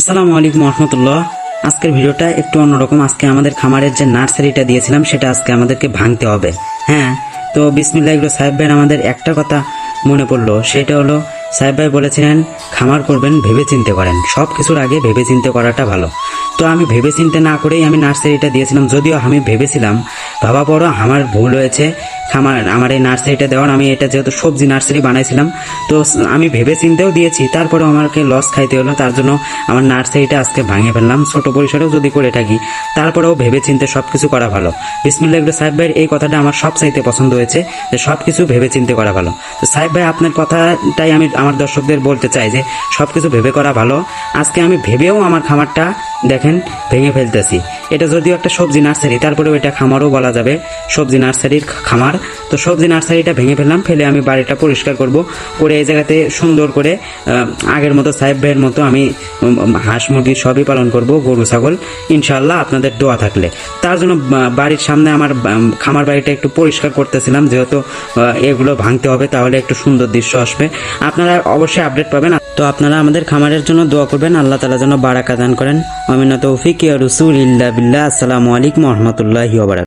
আসসালামু আলাইকুম রহমতুল্লাহ আজকের ভিডিওটা একটু অন্যরকম। আজকে আমাদের খামারের যে নার্সারিটা দিয়েছিলাম, সেটা আজকে আমাদেরকে ভাঙতে হবে। হ্যাঁ তো বিসমিল্লাহ ইবরু সাহেব ভাইয়ের আমাদের একটা কথা মনে পড়ল, সেটা হলো সাহেব ভাই বলেছিলেন, খামার করবেন ভেবে চিনতে করেন। সব কিছুর আগে ভেবে চিনতে করাটা ভালো। তো আমি ভেবে চিনতে না করেই আমি নার্সারিটা দিয়েছিলাম, যদিও আমি ভেবেছিলাম ভাবা পড়ো আমার ভুল হয়েছে। খামার আমার এই নার্সারিটা দেওয়ার আমি এটা যেহেতু সবজি নার্সারি বানাইছিলাম, তো আমি ভেবে চিনতেও দিয়েছি তারপরেও আমাকে লস খাইতে হলো, তার জন্য আমার নার্সারিটা আজকে ভাঙে ফেললাম, ছোট পরিসরেও যদি করে থাকি, তারপরেও ভেবে চিনতে সব কিছু করা ভালো। বিসমিল্লাহ ইবনে সাহেব ভাইয়ের এই কথাটা আমার সব চাইতে পছন্দ হয়েছে, যে সব কিছু ভেবে চিনতে করা ভালো। তো সাহেব ভাই, আপনার কথাটাই আমি আমার দর্শকদের বলতে চাই যে সব কিছু ভেবে করা ভালো। আজকে আমি ভেবেও আমার খামারটা দেখেন, ভেঙে ফেলতেছি। এটা যদিও একটা সবজি নার্সারি তারপরেও এটা খামারও বলা যাবে। সবজি নার্সারির খামার। তো সবজি নার্সারিটা ভেঙে ফেললাম, ফেলে আমি বাড়িটা পরিষ্কার করব। করে এই জায়গাতে সুন্দর করে আগের মতো সাহেব ভাইয়ের মতো আমি হাঁস মুরগি সবই পালন করব, গরু, ছাগল। ইনশাল্লাহ আপনাদের দোয়া থাকলে। তার জন্য বাড়ির সামনে আমার খামার বাড়িটা একটু পরিষ্কার করতেছিলাম। যেহেতু এগুলো ভাঙতে হবে, তাহলে একটু সুন্দর দৃশ্য আসবে। আপনারা অবশ্যই আপডেট পাবেন। তো আপনারা আমাদের খামারের জন্য দোয়া করবেন। আল্লাহ তালা যেন বারাকা দান করেন। অমিনা তৌফিক রসুল ইল্লা বিল্লাহ। আসসালামু আলাইকুম রহমতুল্লাহি